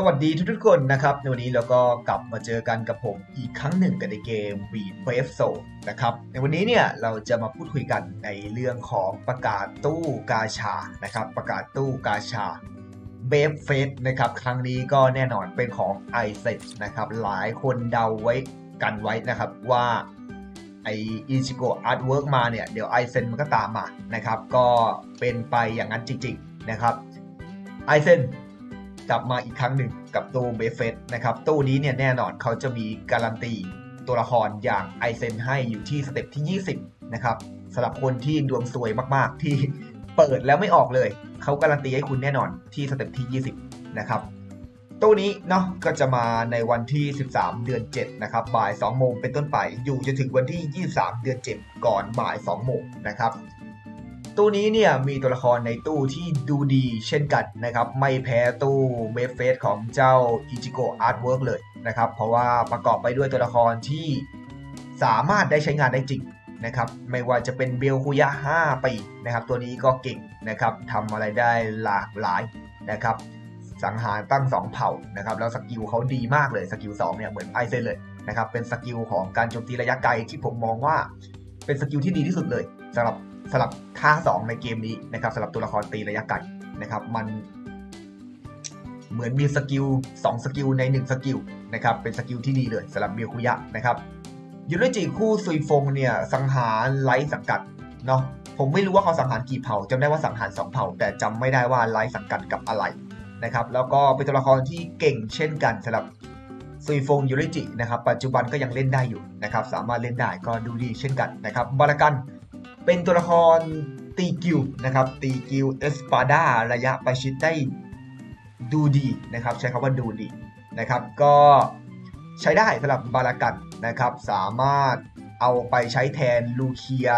สวัสดีทุกๆคนนะครับ ในวันนี้เราก็กลับมาเจอกันกับผมอีกครั้งหนึ่งกันในเกม b e a t w a v e s o นะครับ ในวันนี้เนี่ยเราจะมาพูดคุยกันในเรื่องของประกาศตู้กาชานะครับ ประกาศตู้กาชาเบฟเฟสนะครับครั้งนี้ก็แน่นอนเป็นของ i s e นะครับ หลายคนเดาไว้กันไว้นะครับว่าไออิชิโกอาร์ตเวิร์กมาเนี่ยเดี๋ยวไอเซนมันก็ตามมานะครับ ก็เป็นไปอย่างนั้นจริงๆนะครับไอเซน กลับมาอีกครั้งหนึ่งกับตู้เบฟเฟสนะครับตู้นี้เนี่ยแน่นอนเขาจะมีการันตีตัวละครอย่างไอเซนให้อยู่ที่สเต็ปที่ 20 นะครับสำหรับคนที่ดวงซวยมากๆ ที่เปิดแล้วไม่ออกเลย เขาการันตีให้คุณแน่นอนที่สเต็ปที่ 20 นะครับตู้นี้เนาะก็จะมาในวันที่ 13 เดือน 7 นะครับ บ่าย 2 โมงเป็นต้นไป อยู่จนถึงวันที่ 23 เดือน 7 ก่อนบ่าย 2 โมงนะครับ ตู้นี้เนี่ยมีตัวละครในตู้ที่ดูดีเช่นกันนะครับ ไม่แพ้ตู้เบฟเฟสของเจ้าอิจิโกอาร์ตเวิร์กเลยนะครับ เพราะว่าประกอบไปด้วยตัวละครที่สามารถได้ใช้งานได้จริงนะครับไม่ว่าจะเป็นเบลคุยะ 5 ปีนะครับ ตัวนี้ก็เก่งนะครับทำอะไรได้หลากหลายนะครับ สังหารตั้ง 2 เผ่านะครับ แล้วสกิลเขาดีมากเลย สกิล2เนี่ยเหมือนไอเซนเลยนะครับ เป็นสกิลของการโจมตีระยะไกลที่ผมมองว่า เป็นสกิลที่ดีที่สุดเลยสำหรับ สำหรับท่าสองในเกมนี้นะครับสำหรับตัวละครตีระยะไกลนะครับ มันเหมือนมีสกิล2สกิลใน 1 สกิลนะครับ เป็นสกิลที่ดีเลยสำหรับเบียคุยะนะครับยูริจิคู่ซุยฟงเนี่ยสังหารไลท์สังกัดเนาะผมไม่รู้ว่าเขาสังหารกี่เผ่าจำได้ว่าสังหาร 2 เผ่า แต่จำไม่ได้ว่าไลท์สังกัดกับอะไรนะครับ แล้วก็เป็นตัวละครที่เก่งเช่นกันสำหรับซุยฟงยูริจินะครับ ปัจจุบันก็ยังเล่นได้อยู่นะครับ สามารถเล่นได้ก็ดูดีเช่นกันนะครับบารากัน เป็นตัวละครตีกิวนะครับตีกิวเอสปาดาระยะประชิดได้ดูดีนะครับใช้คำว่าดูดีนะครับก็ใช้ได้สำหรับบารากันนะครับสามารถเอาไปใช้แทนลูเคีย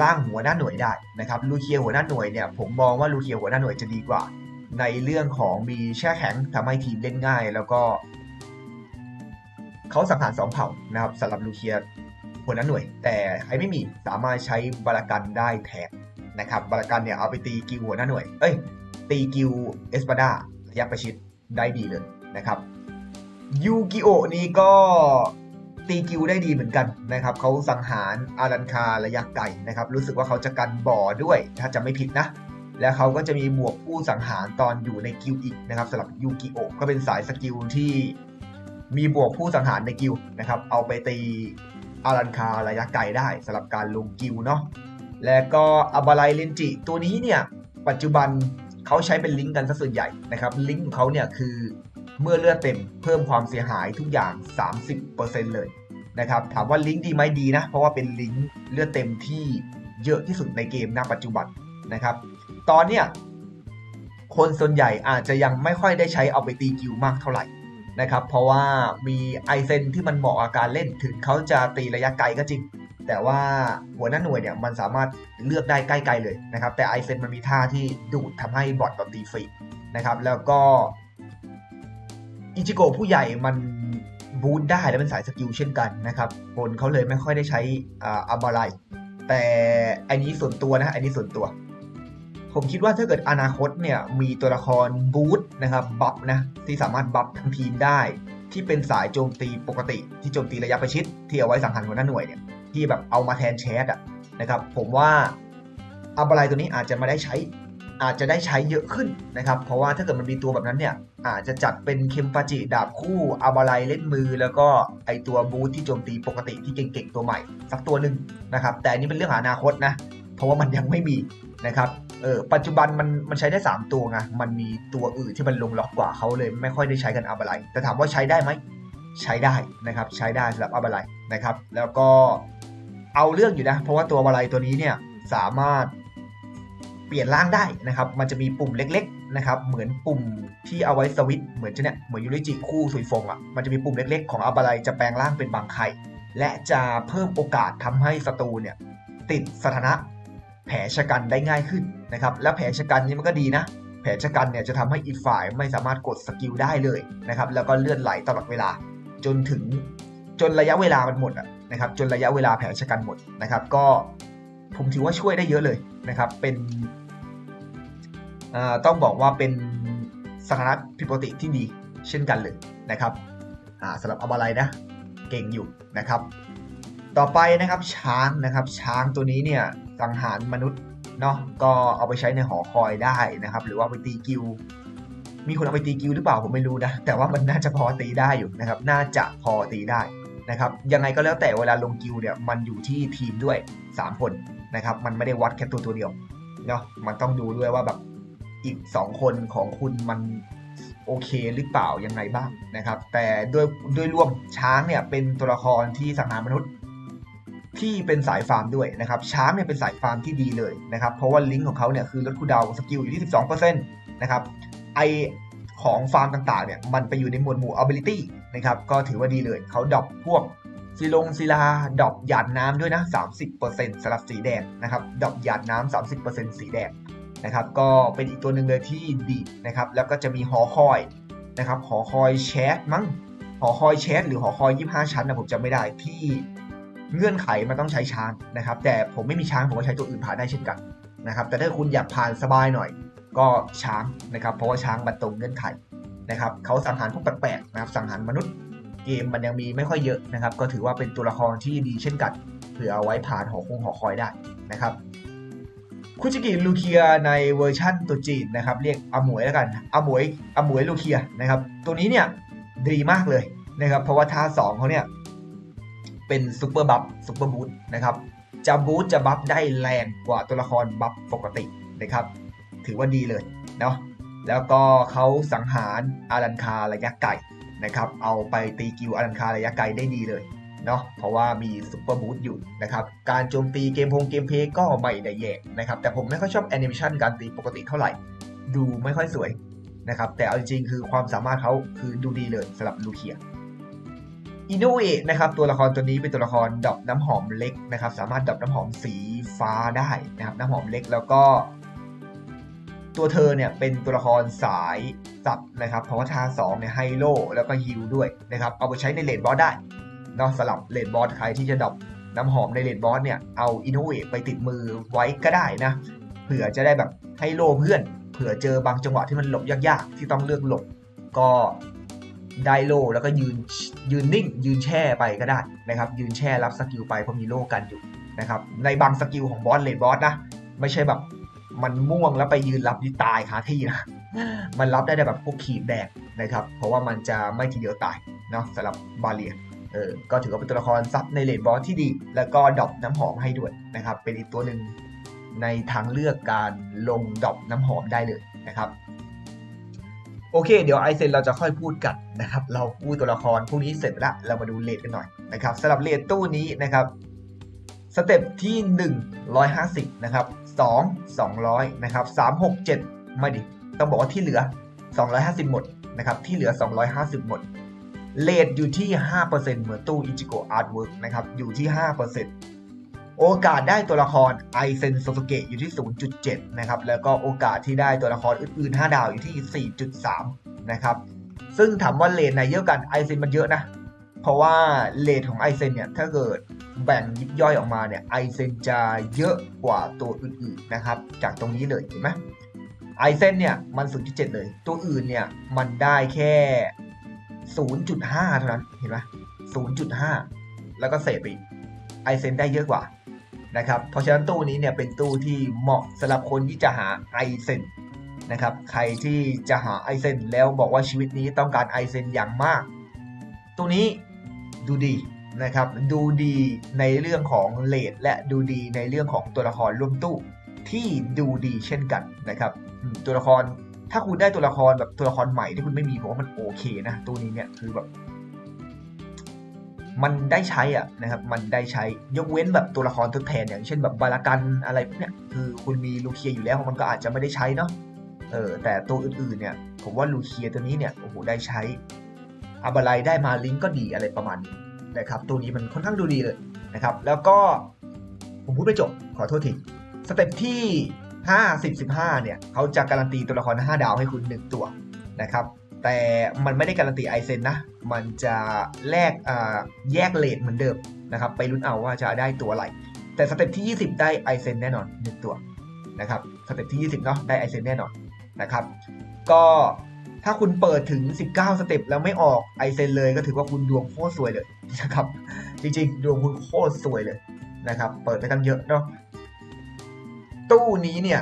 ล่างหัวหน้าหน่วยได้นะครับลูเคียหัวหน้าหน่วยเนี่ยผมมองว่าลูเคียหัวหน้าหน่วยจะดีกว่า ในเรื่องของมีแช่แข็งทำให้ทีมเล่นง่าย แล้วก็เขาสังหารสองเผ่านะครับสำหรับลูเคีย หัวหน้าหน่วย แต่ใครไม่มีสามารถใช้บารากันได้แทนนะครับบารากันเนี่ยเอาไปตีกิวหัวหน้าหน่วย เอ้ย ตีกิวเอสปาดาระยะประชิดได้ดีเลยนะครับยูกิโอนี้ก็ตีกิวได้ดีเหมือนกันนะครับเขาสังหารอารันคาระยะไกลนะครับ รู้สึกว่าเขาจะกันบ่อด้วย ถ้าจะไม่ผิดนะ แล้วเขาก็จะมีบวกผู้สังหารตอนอยู่ในกิวอีกนะครับสำหรับยูกิโอก็เป็นสายสกิลที่มีบวกผู้สังหารในกิวนะครับ เอาไปตี อารันคาระยะไกลได้สำหรับการลงกิวเนาะและก็อาบาไลเลนจิตัวนี้เนี่ยปัจจุบันเขาใช้เป็นลิงก์กันซะส่วนใหญ่นะครับลิงก์ของเขาเนี่ยคือเมื่อเลือดเต็มเพิ่มความเสียหายทุกอย่าง 30%เลยนะครับถามว่าลิงก์ดีไหมดีนะ เพราะว่าเป็นลิงก์เลือดเต็มที่เยอะที่สุดในเกมณปัจจุบันนะครับตอนเนี้ยคนส่วนใหญ่อาจจะยังไม่ค่อยได้ใช้เอาไปตีกิวมากเท่าไหร่ นะครับ เพราะว่ามีไอเซนที่มันเหมาะกับการเล่นถึงเขาจะตีระยะไกลก็จริง แต่ว่าหัวหน้าหน่วยเนี่ยมันสามารถเลือกได้ใกล้ๆเลยนะครับ แต่ไอเซนมันมีท่าที่ดูดทำให้บอทเราตีฟรีนะครับ แล้วก็อิจิโกะผู้ใหญ่มันบูทได้และเป็นสายสกิลเช่นกันนะครับคนเขาเลยไม่ค่อยได้ใช้อาบาไลแต่อันนี้ส่วนตัวนะอันนี้ส่วนตัว ผมคิดว่าถ้าเกิดอนาคตเนี่ยมีตัวละครบูทนะครับบัฟนะที่สามารถบัฟทั้งทีมได้ ที่เป็นสายโจมตีปกติ ที่โจมตีระยะประชิดที่เอาไว้สังหารหัวหน้าหน่วยเนี่ยที่แบบเอามาแทนแชทอะนะครับผมว่าอัลบาไลตัวนี้อาจจะมาได้ใช้อาจจะได้ใช้เยอะขึ้นนะครับ เพราะว่าถ้าเกิดมันมีตัวแบบนั้นเนี่ย อาจจะจัดเป็นเคมปาจิดาบคู่อัลบาไลเล่นมือ แล้วก็ไอตัวบูทที่โจมตีปกติที่เก่งๆตัวใหม่ สักตัวหนึ่งนะครับ แต่อันนี้เป็นเรื่องอนาคตนะ เพราะว่ามันยังไม่มี นะครับเออปัจจุบันมันมันใช้ได้ 3 ตัวไงมันมีตัวอื่นที่มันลงล็อกกว่าเขาเลย ไม่ค่อยได้ใช้กันอัลบาไลแต่ถามว่าใช้ได้ไหมใช้ได้นะครับ ใช้ได้สำหรับอัลบาไลนะครับ แล้วก็เอาเรื่องอยู่นะ เพราะว่าตัวอัลบาไลตัวนี้เนี่ยสามารถเปลี่ยนร่างได้นะครับ มันจะมีปุ่มเล็ก ๆนะครับ เหมือนปุ่มที่เอาไว้สวิตช์เหมือนจะเนี่ยเหมือนยูริจิคู่สุยฟงอะมันจะมีปุ่มเล็กๆ ของอัลบาไลจะแปลงร่างเป็นบางไข่และจะเพิ่มโอกาสทำให้ศัตรูเนี่ยติดสถานะ แผลชะกันได้ง่ายขึ้นนะครับ แล้วแผลชะกันนี้มันก็ดีนะ แผลชะกันเนี่ยจะทำให้อีกฝ่ายไม่สามารถกดสกิลได้เลยนะครับ แล้วก็เลื่อนไหลตลอดเวลา จนถึงจนระยะเวลามันหมดนะครับ จนระยะเวลาแผลชะกันหมดนะครับ ก็ผมถือว่าช่วยได้เยอะเลยนะครับ เป็นต้องบอกว่าเป็นสถานะผิดปกติที่ดีเช่นกันเลยนะครับสำหรับอาบาไลนะ เก่งอยู่นะครับ ต่อไปนะครับช้างนะครับช้างตัวนี้เนี่ยสังหารมนุษย์เนาะก็เอาไปใช้ในหอคอยได้นะครับ หรือว่าไปตีกิว มีคนเอาไปตีกิวหรือเปล่าผมไม่รู้นะแต่ว่ามันน่าจะพอตีได้อยู่นะครับ น่าจะพอตีได้นะครับยังไงก็แล้วแต่เวลาลงกิวเนี่ยมันอยู่ที่ทีมด้วย 3 คนนะครับมันไม่ได้วัดแค่ตัวตัวเดียวเนาะมันต้องดูด้วยว่าแบบอีก 2 คนของคุณมันโอเคหรือเปล่ายังไงบ้างนะครับ แต่ด้วยด้วยรวมช้างเนี่ยเป็นตัวละครที่สังหารมนุษย์ ที่เป็นสายฟาร์มด้วยนะครับช้างเนี่ยเป็นสายฟาร์มที่ดีเลยนะครับเพราะว่าลิงก์ของเขาเนี่ยคือลดคูดาวสกิลอยู่ที่ 12%นะครับไอของฟาร์มต่างๆเนี่ยมันไปอยู่ในหมวดหมู่ ability นะครับก็ถือว่าดีเลยเขาดรอปพวกศิลงศิลาดรอปหยาดน้ำด้วยนะ 30%สำหรับสีแดงนะครับดรอปหยาดน้ำ30%สีแดงนะครับก็เป็นอีกตัวหนึ่งเลยที่ดีนะครับแล้วก็จะมีหอคอยนะครับหอคอยแชทมั้งหอคอยแชทหรือหอคอย 25 ชั้นนะผมจำไม่ได้ที่ เงื่อนไขมันต้องใช้ช้างนะครับ แต่ผมไม่มีช้างผมก็ใช้ตัวอื่นผ่านได้เช่นกันนะครับ แต่ถ้าคุณอยากผ่านสบายหน่อย ก็ช้างนะครับ เพราะว่าช้างมันตรงเงื่อนไขนะครับเขาสังหารพวกแปลกๆนะครับ สังหารมนุษย์เกมมันยังมีไม่ค่อยเยอะนะครับ ก็ถือว่าเป็นตัวละครที่ดีเช่นกันเผื่อเอาไว้ผ่านหอคงหอคอยได้นะครับคุจิกิลูเคียในเวอร์ชั่นตัวจีนนะครับ เรียกอาหมวยแล้วกันอาหมวยอาหมวยลูเคียนะครับ ตัวนี้เนี่ยดีมากเลยนะครับ เพราะว่าท่าสองเขาเนี่ย เป็นซูเปอร์บัฟซูเปอร์บูทนะครับจะบูทจะบัฟได้แรงกว่าตัวละครบัฟปกตินะครับ ถือว่าดีเลยเนาะแล้วก็เขาสังหารอารันคาระยะไกลนะครับ เอาไปตีกิวอารันคาระยะไกลได้ดีเลยเนาะเพราะว่ามีซุปเปอร์บูทอยู่นะครับ การโจมตีเกมพงเกมเพย์ก็ไม่ได้แย่นะครับ แต่ผมไม่ค่อยชอบแอนิเมชันการตีปกติเท่าไหร่ ดูไม่ค่อยสวยนะครับ แต่เอาจริงๆคือความสามารถเขาคือดูดีเลยสำหรับลูเคีย อินโนเอะนะครับตัวละครตัวนี้เป็นตัวละครดอกน้ำหอมเล็กนะครับ สามารถดอกน้ำหอมสีฟ้าได้นะครับน้ำหอมเล็กแล้วก็ ตัวเธอเนี่ยเป็นตัวละครสายสับนะครับ เพราะว่าท่าสองเนี่ยไฮโลแล้วก็ฮิลด้วยนะครับ เอาไปใช้ในเลนบอสได้นอกสลับเลนบอสใครที่จะดับน้ำหอมในเลนบอสเนี่ยเอาอินโนเวทไปติดมือไว้ก็ได้นะเผื่อจะได้แบบให้โลเพื่อน เผื่อเจอบางจังหวะที่มันหลบยากๆ ที่ต้องเลือกหลบก็ ได้โลแล้วก็ยืนยืนนิ่ง ยืนแช่ไปก็ได้นะครับ ยืนแช่รับสกิลไปเพราะมีโลกันอยู่นะครับ ในบางสกิลของบอสเลนบอสนะ ไม่ใช่แบบมันม่วงแล้วไปยืนรับนี่ตายคาที่นะ มันรับได้แต่แบบพวกขีดแดงนะครับ เพราะว่ามันจะไม่ทีเดียวตายเนาะสำหรับบาเลียเออก็ถือว่าเป็นตัวละครซับในเลนบอสที่ดี แล้วก็ดรอปน้ำหอมให้ด้วยนะครับ เป็นอีกตัวหนึ่งในทางเลือกการลงดรอปน้ำหอมได้เลยนะครับ โอเค เดี๋ยวไอเซนเราจะค่อยพูดกันนะครับ เราพูดตัวละครพวกนี้เสร็จล้วเรามาดูเลทกันหน่อยนะครับสำหรับเลทตู้นี้นะครับสเต็ปที่1 150นะครับ2 200นะครับ3 6 7 ไม่ดิ ต้องบอกว่าที่เหลือ 250 หมดนะครับ ที่เหลือ 250 หมดเลทอยู่ที่ 5%เหมือนตู้อิจิโกะอาร์ตเวิร์กนะครับ อยู่ที่ 5% โอกาสได้ตัวละครไอเซนโซโ u เกะอยู่ที่ 0.7 นะครับ แล้วก็โอกาสที่ได้ตัวละครอื่นๆ 5 ดาวอยู่ที่ 4.3 นะครับ ซึ่งถามว่าเลทไหนเยอะกันไอเซนมันเยอะนะ เพราะว่าเลทของไอเซนเนี่ย ถ้าเกิดแบ่งยิบย่อยออกมาเนี่ยไอเซนจะเยอะกว่าตัวอื่นๆ นะครับ จากตรงนี้เลยเห็นไหมไอเซนเนี่ยมัน 0.7 เลย ตัวอื่นเนี่ยมันได้แค่ 0.5 เท่านั้น เห็นไหม0.5 แล้วก็เศษไปไอเซนได้เยอะกว่า นะครับเพราะฉะนั้นตู้นี้เนี่ยเป็นตู้ที่เหมาะสำหรับคนที่จะหาไอเซนนะครับใครที่จะหาไอเซนแล้วบอกว่าชีวิตนี้ต้องการไอเซนอย่างมากตัวนี้ดูดีนะครับดูดีในเรื่องของเลดและดูดีในเรื่องของตัวละครร่วมตู้ที่ดูดีเช่นกันนะครับตัวละครถ้าคุณได้ตัวละครแบบตัวละครใหม่ที่คุณไม่มีผมว่ามันโอเคนะ ตัวนี้เนี่ยคือแบบ มันได้ใช้อะนะครับ มันได้ใช้ ยกเว้นแบบตัวละครทดแทนอย่างเช่นแบบบาลากันอะไรพวกเนี้ย คือคุณมีลูเคียอยู่แล้วมันก็อาจจะไม่ได้ใช้เนาะ เออ แต่ตัวอื่นๆเนี่ย ผมว่าลูเคียตัวนี้เนี่ย โอ้โห ได้ใช้อาบาไลได้มาลิงก็ดีอะไรประมาณนี้นะครับ ตัวนี้มันค่อนข้างดูดีเลยนะครับ แล้วก็ผมพูดไม่จบ ขอโทษที สเต็ปที่50 15 เนี่ย เขาจะการันตีตัวละคร 5 ดาวให้คุณ 1 ตัวนะครับ แต่มันไม่ได้การันตีไอเซนนะ มันจะแลกแยกเลทเหมือนเดิมนะครับ ไปลุ้นเอาว่าจะได้ตัวอะไร แต่สเต็ปที่ 20 ได้ไอเซนแน่นอน1ตัวนะครับ สเต็ปที่ 20 เนาะ ได้ไอเซนแน่นอนนะครับ ก็ถ้าคุณเปิดถึง 19 สเต็ปแล้วไม่ออกไอเซนเลยก็ถือว่าคุณดวงโคตรสวยเลยนะครับ จริงๆ ดวงคุณโคตรสวยเลยนะครับ เปิดไปตั้งเยอะเนาะ ตู้นี้เนี่ย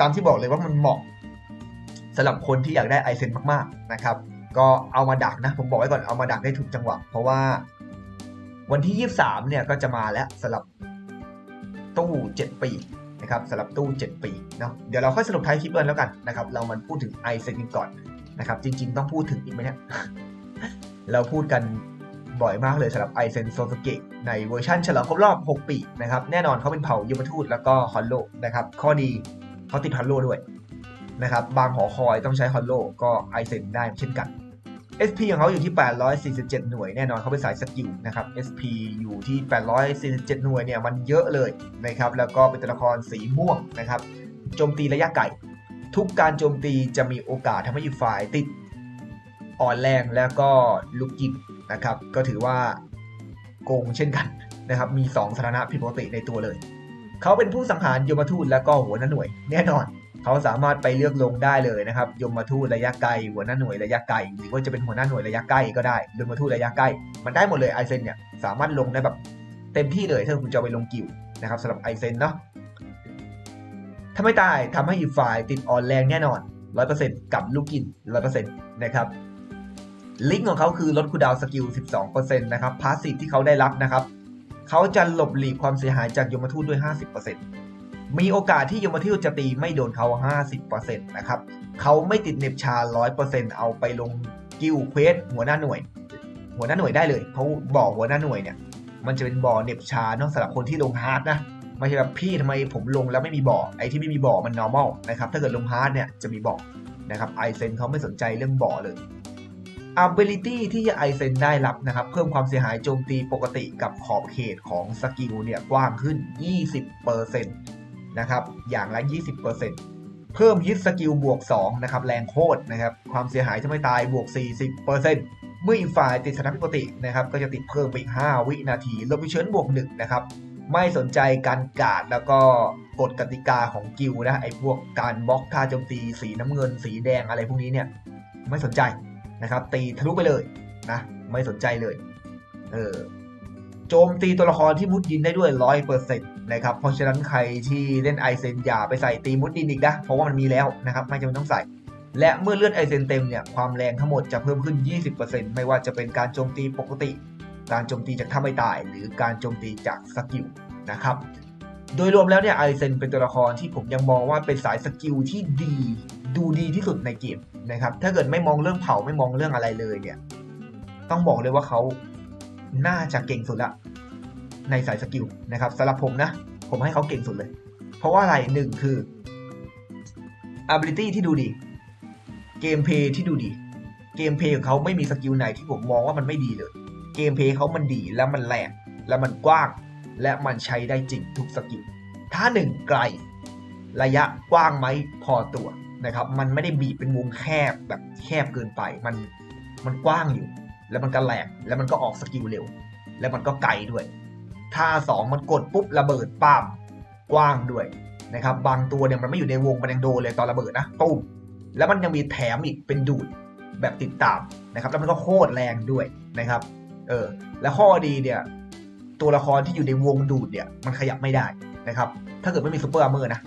ตามที่บอกเลยว่ามันเหมาะ สำหรับคนที่อยากได้ไอเซนมากๆนะครับ ก็เอามาดักนะ ผมบอกไว้ก่อนเอามาดักได้ถูกจังหวะ เพราะว่าวันที่ 23 เนี่ยก็จะมาแล้วสำหรับตู้ 7 ปีนะครับสำหรับตู้ 7 ปีเนาะเดี๋ยวเราค่อยสรุปท้ายคลิปกันแล้วกันนะครับ เรามันพูดถึงไอเซนกันก่อนนะครับ จริง ๆ ต้องพูดถึงอีกไหมเนี่ยเราพูดกันบ่อยมากเลยสำหรับไอเซนโซสเกะในเวอร์ชันฉลองครบรอบ 6 ปีนะครับ แน่นอนเขาเป็นเผ่ายมทูตแล้วก็ฮอนโลนะครับ ข้อดีเขาติดฮอนโลด้วย นะครับบางหอคอยต้องใช้ฮอนโลก็ไอเซนได้เช่นกัน SP ของเขาอยู่ที่ 847 หน่วยแน่นอนเขาเป็นสายสกิลนะครับ SP อยู่ที่ 847 หน่วยเนี่ยมันเยอะเลยนะครับแล้วก็เป็นตัวละครสีม่วงนะครับโจมตีระยะไกลทุกการโจมตีจะมีโอกาสทำให้อีกฝ่ายติดอ่อนแรงแล้วก็ลุกยิงนะครับ ก็ถือว่าโกงเช่นกันนะครับ มี 2สถานะผิดปกติในตัวเลย เขาเป็นผู้สังหารยมทูตแล้วก็หัวหน้าหน่วยแน่นอน เขาสามารถไปเลือกลงได้เลยนะครับยมาทูตระยะไกลหัวหน้าหน่วยระยะไกลหรือว่าจะเป็นหัวหน้าหน่วยระยะใกล้ก็ได้ยมาทูตระยะใกล้ มันได้หมดเลยไอเซนเนี่ยสามารถลงได้แบบเต็มที่เลยถ้าคุณจะไปลงกิวนะครับสำหรับไอเซนเนาะถ้าไม่ตายทำให้อีกฝ่ายติดอ่อนแรงแน่นอน 100%กับลูกกิน 100%นะครับลิงก์ของเขาคือลดคูดาวสกิล 12%นะครับพาสซีฟที่เขาได้รับนะครับเขาจะหลบหลีกความเสียหายจากยมทูตด้วย 50% มีโอกาสที่ยมทูตจะตีไม่โดนเขา 50%นะครับเขาไม่ติดเน็บชา 100%เอาไปลงกิลเควสหัวหน้าหน่วย หัวหน้าหน่วยได้เลยเพราะบ่อหัวหน้าหน่วยเนี่ย มันจะเป็นบ่อเน็บชาเนาะสำหรับคนที่ลงฮาร์ดนะไม่ใช่แบบพี่ทำไมผมลงแล้วไม่มีบ่อไอ้ที่ไม่มีบ่อมัน normal นะครับถ้าเกิดลงฮาร์ดเนี่ยจะมีบ่อนะครับไอเซนเขาไม่สนใจเรื่องบ่อเลย ability ที่ไอเซนได้รับนะครับ เพิ่มความเสียหายโจมตีปกติกับขอบเขตของสกิลเนี่ยกว้างขึ้น 20%น นะครับ อย่างละ 20%เพิ่มฮิตสกิลบวก2นะครับ แรงโคตรนะครับ ความเสียหายถ้าไม่ตายบวก 40%เมื่ออีกฝ่ายติดสถานปกตินะครับ ก็จะติดเพิ่มไปอีก 5 วินาทีลบไปเชิญบวก1นะครับ ไม่สนใจการกาดแล้วก็กฎกติกาของกิลนะไอ้พวกการบล็อกท่าโจมตีสีน้ำเงิน สีแดงอะไรพวกนี้เนี่ยไม่สนใจนะครับ ตีทะลุไปเลยนะ ไม่สนใจเลย เออ โจมตีตัวละครที่มุดดินได้ด้วยร้อยเปอร์เซ็นต์นะครับ เพราะฉะนั้นใครที่เล่นไอเซนอย่าไปใส่ตีมุดดินอีกนะ เพราะว่ามันมีแล้วนะครับ ไม่จำเป็นต้องใส่ และเมื่อเลื่อนไอเซนเต็มเนี่ย ความแรงทั้งหมดจะเพิ่มขึ้น 20%ไม่ว่าจะเป็นการโจมตีปกติ การโจมตีจากท่าไม่ตาย หรือการโจมตีจากสกิลนะครับ โดยรวมแล้วเนี่ยไอเซนเป็นตัวละครที่ผมยังมองว่าเป็นสายสกิลที่ดี ดูดีที่สุดในเกมนะครับ ถ้าเกิดไม่มองเรื่องเผาไม่มองเรื่องอะไรเลยเนี่ย ต้องบอกเลยว่าเขา น่าจะเก่งสุดละ ในสายสกิลนะครับสำหรับผมนะ ผมให้เขาเก่งสุดเลย เพราะว่าอะไรหนึ่งคือ ability ที่ดูดี เกมเพย์ที่ดูดี เกมเพย์ของเขาไม่มีสกิลไหนที่ผมมองว่ามันไม่ดีเลย เกมเพย์เขามันดีแล้วมันแรงแล้วมันกว้าง และมันใช้ได้จริงทุกสกิล ถ้าหนึ่งไกล ระยะกว้างไหมพอตัวนะครับ มันไม่ได้บีบเป็นวงแคบแบบแคบเกินไป มันมันกว้างอยู่ แล้วมันก็แรงแล้วมันก็ออกสกิลเร็ว แล้วมันก็ไกลด้วยถ้าสองมันกดปุ๊บระเบิดป้ามกว้างด้วยนะครับบางตัวเนี่ยมันไม่อยู่ในวงมันยังโดนเลยตอนระเบิดนะตุ้มแล้วมันยังมีแถมอีกเป็นดูดแบบติดตามนะครับ แล้วมันก็โคตรแรงด้วยนะครับ เออ แล้วข้อดีเนี่ย ตัวละครที่อยู่ในวงดูดเนี่ย มันขยับไม่ได้นะครับ ถ้าเกิดไม่มีซูเปอร์อาร์เมอร์นะ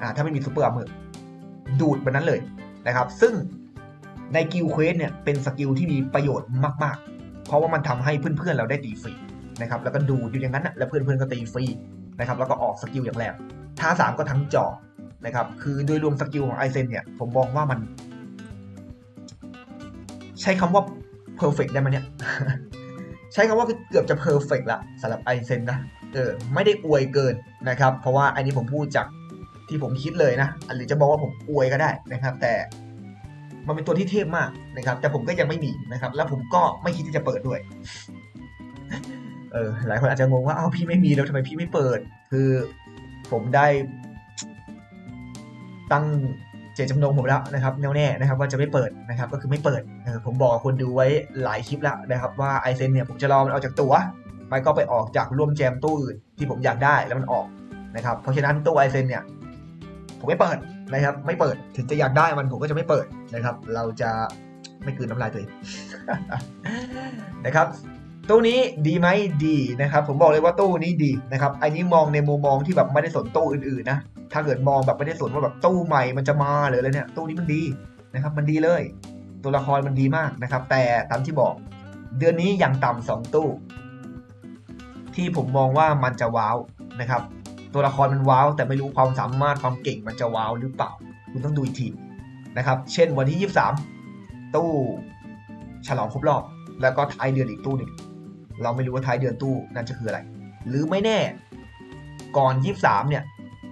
อ่าถ้าไม่มีซูเปอร์อาร์เมอร์ดูดแบบนั้นเลยนะครับ ซึ่ง ในกิลเควสเนี่ยเป็นสกิลที่มีประโยชน์มาก ๆ เพราะว่ามันทำให้เพื่อนๆเราได้ตีฟรีนะครับแล้วก็ดูอยู่อย่างนั้นนะแล้วเพื่อนๆก็ตีฟรีนะครับแล้วก็ออกสกิลอย่างแรงท่าสามก็ทั้งจอนะครับคือโดยรวมสกิลของไอเซนเนี่ยผมมองว่ามัน ใช้คำว่า perfect ได้ไหมเนี่ยใช้คำว่าเกือบจะ perfect ละสำหรับไอเซนนะเออไม่ได้อวยเกินนะครับ เพราะว่าอันนี้ผมพูดจากที่ผมคิดเลยนะหรือจะบอกว่าผมอวยก็ได้นะครับ แต่ มันเป็นตัวที่เทพมากนะครับ แต่ผมก็ยังไม่มีนะครับ แล้วผมก็ไม่คิดที่จะเปิดด้วย เออหลายคนอาจจะงงว่าอ้าวพี่ไม่มีแล้วทำไมพี่ไม่เปิด คือผมได้ ตั้งเจตจำนงผมแล้วนะครับแน่วแน่นะครับ ว่าจะไม่เปิดนะครับ ก็คือไม่เปิดเออผมบอกคนดูไว้หลายคลิปแล้วนะครับ ว่าไอเซนเนี่ยผมจะรอมันออกจากตัวไม่ก็ไปออกจากร่วมแจมตู้อื่นที่ผมอยากได้แล้วมันออกนะครับ เพราะฉะนั้นตู้ไอเซนเนี่ย ผมไม่เปิดนะครับ ไม่เปิดถึงจะอยากได้มันผมก็จะไม่เปิดนะครับ เราจะไม่กลืนน้ำลายตัวเองนะครับตู้นี้ดีไหมดีนะครับ ผมบอกเลยว่าตู้นี้ดีนะครับอันนี้มองในมุมมองที่แบบไม่ได้สนตู้อื่นๆนะถ้าเกิดมองแบบไม่ได้สนว่าแบบตู้ใหม่มันจะมาหรืออะไรเนี่ยตู้นี้มันดีนะครับมันดีเลย ตัวละครมันดีมากนะครับ แต่ตามที่บอก เดือนนี้อย่างต่ำสองตู้ ที่ผมมองว่ามันจะว้าวนะครับ ตัวละครมันว้าว แต่ไม่รู้ความสามารถความเก่งมันจะว้าวหรือเปล่า คุณต้องดูอีกทีนะครับ เช่นวันที่ 23 ตู้ฉลองครบรอบ แล้วก็ท้ายเดือนอีกตู้หนึ่งเราไม่รู้ว่าท้ายเดือนตู้นั่นจะคืออะไร หรือไม่แน่ ก่อน 23 เนี่ย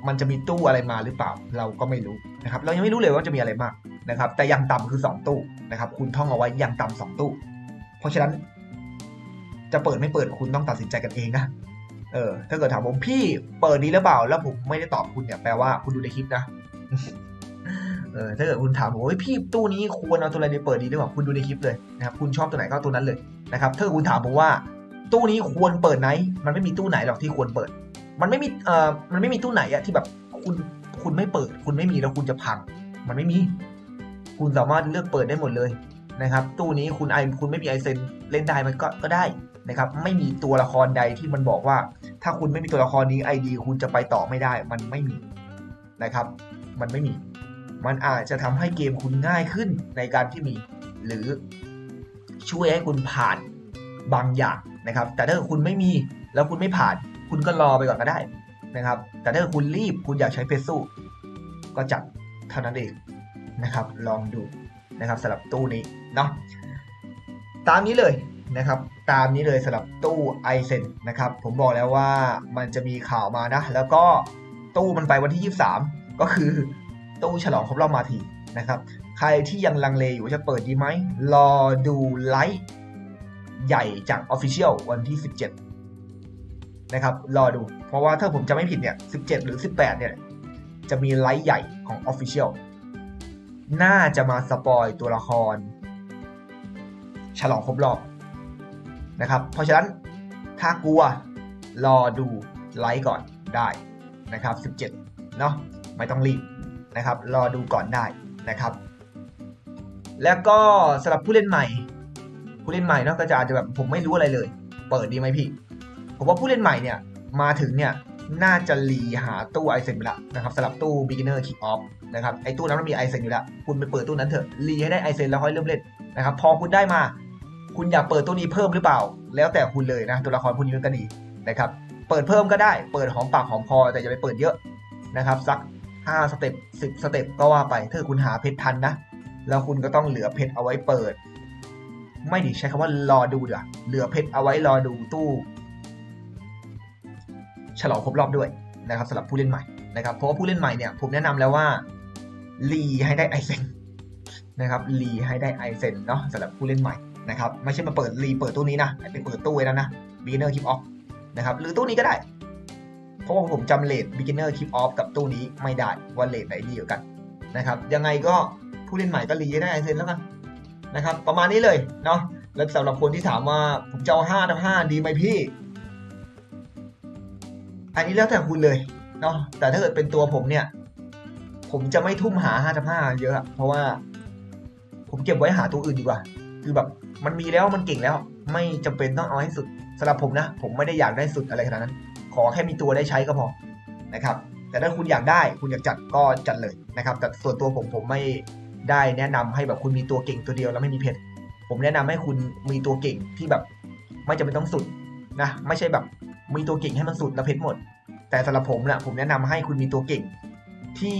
มันจะมีตู้อะไรมาหรือเปล่า เราก็ไม่รู้นะครับ เรายังไม่รู้เลยว่าจะมีอะไรมากนะครับ แต่อย่างต่ำคือ 2 ตู้นะครับ คุณท่องเอาไว้อย่างต่ำสองตู้ เพราะฉะนั้นจะเปิดไม่เปิดคุณต้องตัดสินใจกันเองนะ เออ ถ้าเกิดถามผมพี่เปิดดีหรือเปล่า แล้วผมไม่ได้ตอบคุณเนี่ยแปลว่าคุณดูในคลิปนะ เออ ถ้าเกิดคุณถามผมว่าเฮ้ยพี่ตู้นี้ควรเอาตัวอะไรไปเปิดดีหรือเปล่า คุณดูในคลิปเลยนะครับ คุณชอบตัวไหนก็ตัวนั้นเลยนะครับ ถ้าเกิดคุณถามผมว่า ตู้นี้ควรเปิดไหน มันไม่มีตู้ไหนหรอกที่ควรเปิด มันไม่มี เอ่อ มันไม่มีตู้ไหนอะที่แบบคุณ คุณไม่เปิด คุณไม่มีแล้วคุณจะพัง มันไม่มี คุณสามารถเลือกเปิดได้หมดเลยนะครับ ตู้นี้คุณไอคุณไม่มีไอเซนเล่นได้มันก็ ก็ได้ นะครับไม่มีตัวละครใดที่มันบอกว่า ถ้าคุณไม่มีตัวละครนี้ไอดีคุณจะไปต่อไม่ได้ มันไม่มีนะครับ มันไม่มี มันอาจจะทำให้เกมคุณง่ายขึ้นในการที่มี หรือช่วยให้คุณผ่านบางอย่างนะครับ แต่ถ้าคุณไม่มีแล้วคุณไม่ผ่าน คุณก็รอไปก่อนก็ได้นะครับ แต่ถ้าคุณรีบคุณอยากใช้เพชรสู้ก็จัดเท่านั้นเองนะครับ ลองดูนะครับสำหรับตู้นี้เนาะตามนี้เลย นะครับ ตามนี้เลยสำหรับตู้ไอเซนนะครับ ผมบอกแล้วว่ามันจะมีข่าวมานะ แล้วก็ตู้มันไปวันที่ 23 ก็คือตู้ฉลองครบรอบมาทีนะครับ ใครที่ยังลังเลอยู่จะเปิดดีไหม รอดูไลฟ์ใหญ่จาก Official วันที่ 17 นะครับ รอดู เพราะว่าถ้าผมจะไม่ผิดเนี่ย 17 หรือ 18 เนี่ย จะมีไลฟ์ใหญ่ของ Official น่าจะมาสปอยตัวละคร ฉลองครบรอบ นะครับ เพราะฉะนั้นถ้ากลัวรอดูไลฟ์ก่อนได้นะครับ 17 เนาะไม่ต้องรีบนะครับ รอดูก่อนได้นะครับ แล้วก็สำหรับผู้เล่นใหม่ ผู้เล่นใหม่เนาะก็จะอาจจะแบบผมไม่รู้อะไรเลย เปิดดีไหมพี่ ผมว่าผู้เล่นใหม่เนี่ยมาถึงเนี่ยน่าจะรีหาตู้ไอเซนไปล้วนะครับสำหรับตู้ beginner kick off นะครับไอตู้นั้นมันมีไอเซนอยู่แล้ว คุณไปเปิดตู้นั้นเถอะรีให้ได้ไอเซนแล้วค่อยเริ่มเล่นนะครับ พอคุณได้มา คุณอยากเปิดตู้นี้เพิ่มหรือเปล่า แล้วแต่คุณเลยนะ ตัวละครพวกนี้มันก็ดีนะครับ เปิดเพิ่มก็ได้ เปิดหอมปากหอมคอแต่อย่าไปเปิดเยอะนะครับ สัก 5 สเต็ป 10 สเต็ปก็ว่าไป ถ้าคุณหาเพชรทันนะ แล้วคุณก็ต้องเหลือเพชรเอาไว้เปิด ไม่ดิใช้คำว่ารอดูเดี๋ยวเหลือเพชรเอาไว้รอดูตู้ ฉลองครบรอบด้วยนะครับสำหรับผู้เล่นใหม่นะครับ เพราะว่าผู้เล่นใหม่เนี่ยผมแนะนำแล้วว่ารีให้ได้ไอเซนนะครับรีให้ได้ไอเซนเนาะสำหรับผู้เล่นใหม่ นะครับไม่ใช่มาเปิดรีเปิดตู้นี้นะไปเปิดตู้ไว้แล้วนะ beginner keep off นะครับหรือตู้นี้ก็ได้ เพราะว่าผมจำเลท beginner keep off กับตู้นี้ไม่ได้ว่าเลทไหนดีกว่ากันนะครับยังไงก็ผู้เล่นใหม่ก็รีได้ไอเซนแล้วกันนะครับประมาณนี้เลยเนาะแล้วสำหรับคนที่ถามว่าผมจะเอาห้าทับห้าดีไหมพี่ อันนี้แล้วแต่คุณเลยเนาะแต่ถ้าเกิดเป็นตัวผมเนี่ย ผมจะไม่ทุ่มหา5 5เยอะ เพราะว่า ผมเก็บไว้หาตัวอื่นดีกว่า คือแบบมันมีแล้วมันเก่งแล้ว ไม่จำเป็นต้องเอาให้สุดสำหรับผมนะ ผมไม่ได้อยากได้สุดอะไรขนาดนั้น ขอแค่มีตัวได้ใช้ก็พอนะครับ แต่ถ้าคุณอยากได้คุณอยากจัดก็จัดเลยนะครับ แต่ส่วนตัวผมผมไม่ได้แนะนำให้แบบคุณมีตัวเก่งตัวเดียวแล้วไม่มีเพชรผมแนะนำให้คุณมีตัวเก่งที่แบบ ไม่จำเป็นต้องสุดนะไม่ใช่แบบมีตัวเก่งให้มันสุดแล้วเพชรหมด แต่สำหรับผมนะผมแนะนำให้คุณมีตัวเก่งที่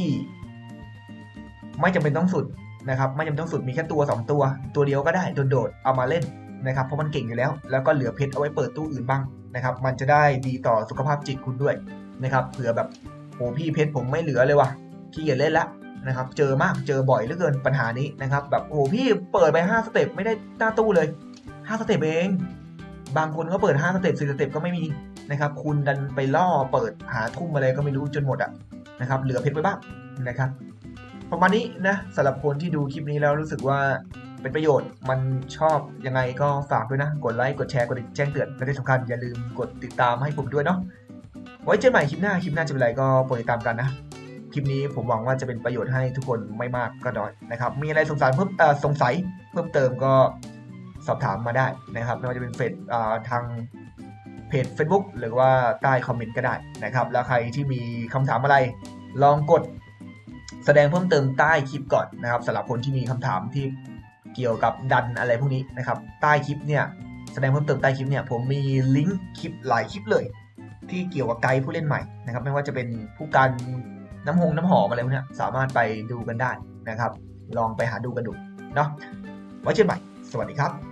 ไม่จำเป็นต้องสุด นะครับไม่จำเป็นต้องสุดมีแค่ตัว 2 ตัว ตัวเดียวก็ได้โดดๆเอามาเล่นนะครับเพราะมันเก่งอยู่แล้ว แล้วก็เหลือเพชรเอาไว้เปิดตู้อื่นบ้างนะครับมันจะได้ดีต่อสุขภาพจิตคุณด้วยนะครับเผื่อแบบโอ้พี่เพชรผมไม่เหลือเลยว่ะขี้เกียจเล่นละนะครับเจอมากเจอบ่อยเหลือเกินปัญหานี้นะครับแบบโอ้พี่เปิดไป5สเต็ปไม่ได้หน้าตู้เลย5สเต็ปเอง บางคนก็เปิด5สเต็ป4สเต็ปก็ไม่มีนะครับคุณดันไปล่อเปิดหาทุ่มอะไรก็ไม่รู้จนหมดอะนะครับเหลือเพชรไปบ้างนะครับ ประมาณนี้นะสำหรับคนที่ดูคลิปนี้แล้วรู้สึกว่าเป็นประโยชน์มันชอบยังไงก็ฝากด้วยนะ กดไลค์กดแชร์กดแจ้งเตือนและที่สำคัญอย่าลืมกดติดตามให้ผมด้วยเนาะไว้เจอกันใหม่คลิปหน้าคลิปหน้าจะเป็นไรก็โปรดติดตามกันนะคลิปนี้ผมหวังว่าจะเป็นประโยชน์ให้ทุกคนไม่มากก็น้อยนะครับ มีอะไรสงสัยเพิ่มเอ่อสงสัยเพิ่มเติมก็สอบถามมาได้นะครับไม่ว่าจะเป็นเฟซอ่าทางเพจ Facebook หรือว่าใต้คอมเมนต์ก็ได้นะครับ แล้วใครที่มีคำถามอะไร ลองกด แสดงเพิ่มเติมใต้คลิปก่อนนะครับสำหรับคนที่มีคำถามที่เกี่ยวกับดันอะไรพวกนี้นะครับ ใต้คลิปเนี่ยแสดงเพิ่มเติมใต้คลิปเนี่ยผมมีลิงก์คลิปหลายคลิปเลย ที่เกี่ยวกับไกด์ผู้เล่นใหม่นะครับ ไม่ว่าจะเป็นผู้การน้ำหงน้ำหอมอะไรพวกนี้สามารถไปดูกันได้นะครับ ลองไปหาดูกันดูเนาะไว้เจอกันใหม่ สวัสดีครับ